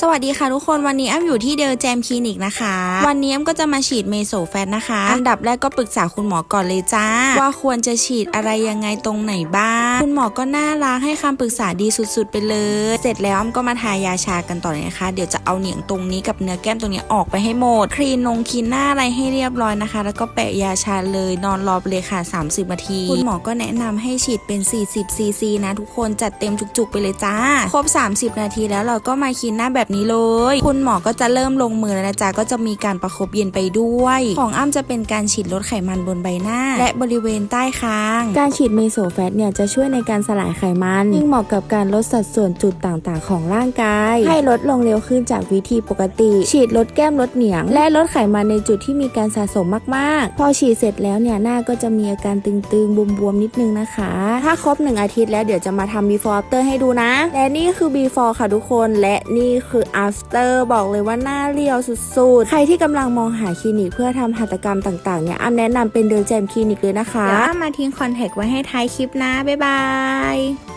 สวัสดีค่ะทุกคนวันนี้แอ้ำอยู่ที่เดลแจมคลินิกนะคะ วันนี้แอ้ำก็จะมาฉีดเมโซแฟตนะคะ อันดับแรกก็ปรึกษาคุณหมอก่อนเลยจ้า ว่าควรจะฉีดอะไรยังไงตรงไหนบ้าง คุณหมอก็น่ารักให้คำปรึกษาดีสุดๆ ไปเลย เสร็จแล้วแอ้ำก็มาทายาชากันต่อเลยนะคะ เดี๋ยวจะเอาเหนียงตรงนี้กับเนื้อแก้มตรงนี้ออกไปให้หมดคลีนนงคลีนหน้าอะไรให้เรียบร้อยนะคะ แล้วก็แปะยาชาเลยนอนรอไปเลยค่ะ 30นาทีคุณหมอก็แนะนำให้ฉีดเป็น 40ซีซีนะทุกคนจัดเต็มจุกๆ ไปเลยจ้าครบ 30 นาทีแล้วเราก็มาคลีนหน้าแบบนี้เลย คุณหมอก็จะเริ่มลงมือแล้วนะจ๊ะก็จะมีการประคบเย็นไปด้วย ของอ้ำจะเป็นการฉีดลดไขมันบนใบหน้า และบริเวณใต้คาง การฉีดเมโซแฟตเนี่ยจะช่วยในการสลายไขมันยิ่งเหมาะกับการลดสัดส่วนจุดต่างๆ ของร่างกาย ให้ลดลงเร็วขึ้นจากวิธีปกติ ฉีดลดแก้มลดเหนียง และลดไขมันในจุดที่มีการสะสมมากๆ พอฉีดเสร็จแล้วเนี่ยหน้าก็จะมีอาการตึงๆบวมๆนิดนึงนะคะ ถ้าครบ 1 อาทิตย์แล้วเดี๋ยวจะมาทำ before after ให้ดูนะ และนี่คือ before ค่ะทุกคนและนี่คือ after บอกเลยว่าหน้าเรียวสุดๆ ใครที่กำลังมองหาคลินิกเพื่อทำหัตถกรรมต่างๆเนี่ยอ้ำแนะนำเป็นเดลเจมคลินิกเลยนะคะเดี๋ยวอ้ำมาทิ้งคอนแทคไว้ให้ท้ายคลิปนะ บ๊ายบาย